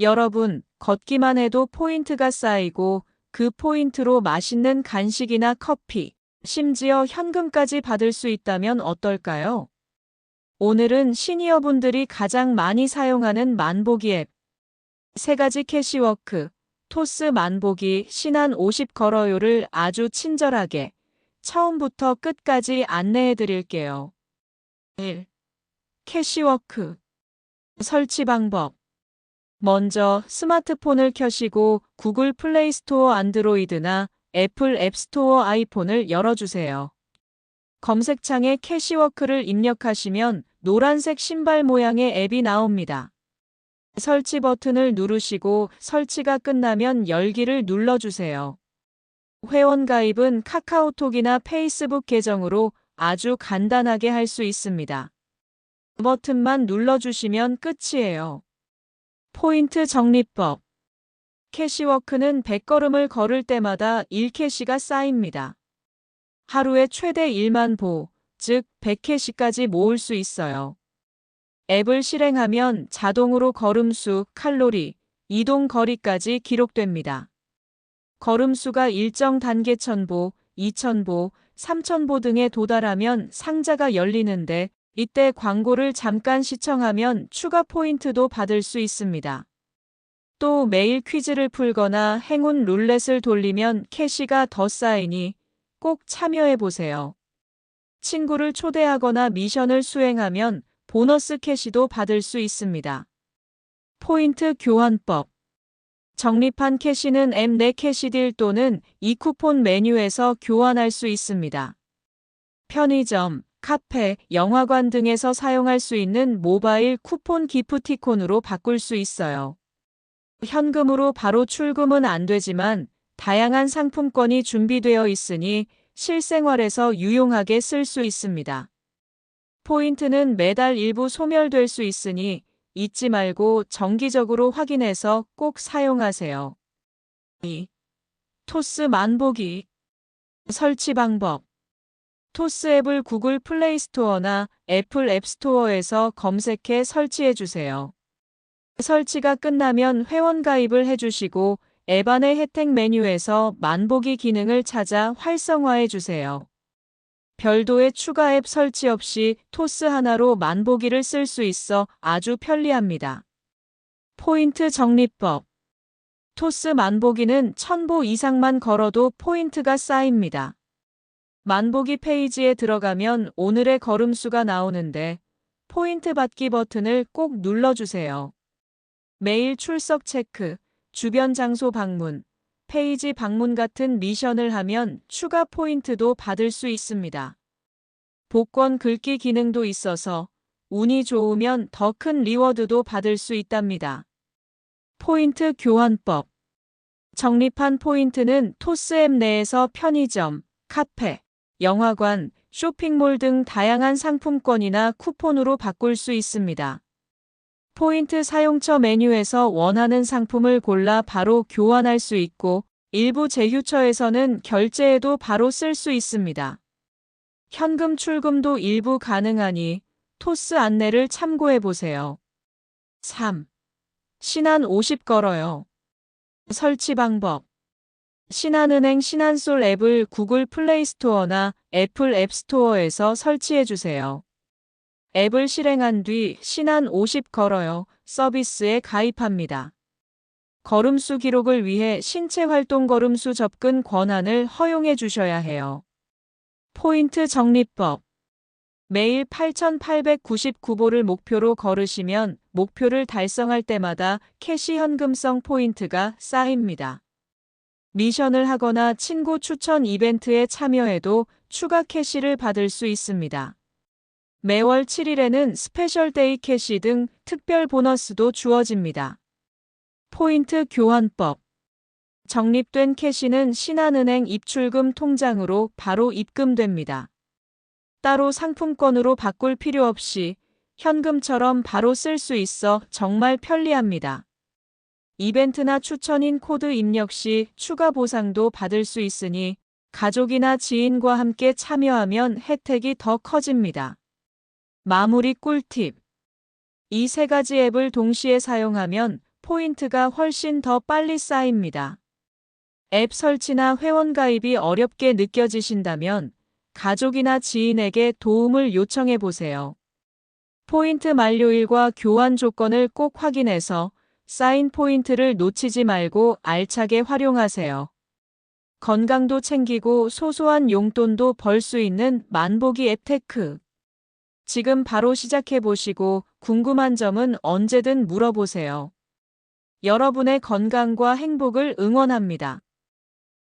여러분, 걷기만 해도 포인트가 쌓이고 그 포인트로 맛있는 간식이나 커피, 심지어 현금까지 받을 수 있다면 어떨까요? 오늘은 시니어분들이 가장 많이 사용하는 만보기 앱. 세 가지 캐시워크, 토스 만보기 신한 50 걸어요를 아주 친절하게 처음부터 끝까지 안내해 드릴게요. 1. 캐시워크. 설치 방법. 먼저 스마트폰을 켜시고 구글 플레이 스토어 안드로이드나 애플 앱스토어 아이폰을 열어주세요. 검색창에 캐시워크를 입력하시면 노란색 신발 모양의 앱이 나옵니다. 설치 버튼을 누르시고 설치가 끝나면 열기를 눌러주세요. 회원 가입은 카카오톡이나 페이스북 계정으로 아주 간단하게 할 수 있습니다. 버튼만 눌러주시면 끝이에요. 포인트 적립법. 캐시워크는 100걸음을 걸을 때마다 1캐시가 쌓입니다. 하루에 최대 1만 보, 즉 100캐시까지 모을 수 있어요. 앱을 실행하면 자동으로 걸음수, 칼로리, 이동 거리까지 기록됩니다. 걸음수가 일정 단계 1000보, 2000보, 3000보 등에 도달하면 상자가 열리는데 이때 광고를 잠깐 시청하면 추가 포인트도 받을 수 있습니다. 또 매일 퀴즈를 풀거나 행운 룰렛을 돌리면 캐시가 더 쌓이니 꼭 참여해 보세요. 친구를 초대하거나 미션을 수행하면 보너스 캐시도 받을 수 있습니다. 포인트 교환법. 적립한 캐시는 앱 내 캐시딜 또는 이 쿠폰 메뉴에서 교환할 수 있습니다. 편의점, 카페, 영화관 등에서 사용할 수 있는 모바일 쿠폰 기프티콘으로 바꿀 수 있어요. 현금으로 바로 출금은 안 되지만 다양한 상품권이 준비되어 있으니 실생활에서 유용하게 쓸 수 있습니다. 포인트는 매달 일부 소멸될 수 있으니 잊지 말고 정기적으로 확인해서 꼭 사용하세요. 2. 토스 만보기 설치 방법 토스 앱을 구글 플레이 스토어나 애플 앱 스토어에서 검색해 설치해 주세요. 설치가 끝나면 회원 가입을 해주시고 앱 안의 혜택 메뉴에서 만보기 기능을 찾아 활성화해 주세요. 별도의 추가 앱 설치 없이 토스 하나로 만보기를 쓸 수 있어 아주 편리합니다. 포인트 적립법 토스 만보기는 1000보 이상만 걸어도 포인트가 쌓입니다. 만보기 페이지에 들어가면 오늘의 걸음수가 나오는데 포인트 받기 버튼을 꼭 눌러주세요. 매일 출석 체크, 주변 장소 방문, 페이지 방문 같은 미션을 하면 추가 포인트도 받을 수 있습니다. 복권 긁기 기능도 있어서 운이 좋으면 더 큰 리워드도 받을 수 있답니다. 포인트 교환법. 적립한 포인트는 토스 앱 내에서 편의점, 카페, 영화관, 쇼핑몰 등 다양한 상품권이나 쿠폰으로 바꿀 수 있습니다. 포인트 사용처 메뉴에서 원하는 상품을 골라 바로 교환할 수 있고 일부 제휴처에서는 결제에도 바로 쓸 수 있습니다. 현금 출금도 일부 가능하니 토스 안내를 참고해 보세요. 3. 신한 50 걸어요. 설치 방법. 신한은행 신한솔 앱을 구글 플레이 스토어나 애플 앱 스토어에서 설치해 주세요. 앱을 실행한 뒤 신한 50 걸어요 서비스에 가입합니다. 걸음수 기록을 위해 신체 활동 걸음수 접근 권한을 허용해 주셔야 해요. 포인트 적립법. 매일 8,899보를 목표로 걸으시면 목표를 달성할 때마다 캐시 현금성 포인트가 쌓입니다. 미션을 하거나 친구 추천 이벤트에 참여해도 추가 캐시를 받을 수 있습니다. 매월 7일에는 스페셜 데이 캐시 등 특별 보너스도 주어집니다. 포인트 교환법. 적립된 캐시는 신한은행 입출금 통장으로 바로 입금됩니다. 따로 상품권으로 바꿀 필요 없이 현금처럼 바로 쓸 수 있어 정말 편리합니다. 이벤트나 추천인 코드 입력 시 추가 보상도 받을 수 있으니 가족이나 지인과 함께 참여하면 혜택이 더 커집니다. 마무리 꿀팁. 이 세 가지 앱을 동시에 사용하면 포인트가 훨씬 더 빨리 쌓입니다. 앱 설치나 회원 가입이 어렵게 느껴지신다면 가족이나 지인에게 도움을 요청해 보세요. 포인트 만료일과 교환 조건을 꼭 확인해서 쌓인 포인트를 놓치지 말고 알차게 활용하세요. 건강도 챙기고 소소한 용돈도 벌 수 있는 만보기 앱테크. 지금 바로 시작해 보시고 궁금한 점은 언제든 물어보세요. 여러분의 건강과 행복을 응원합니다.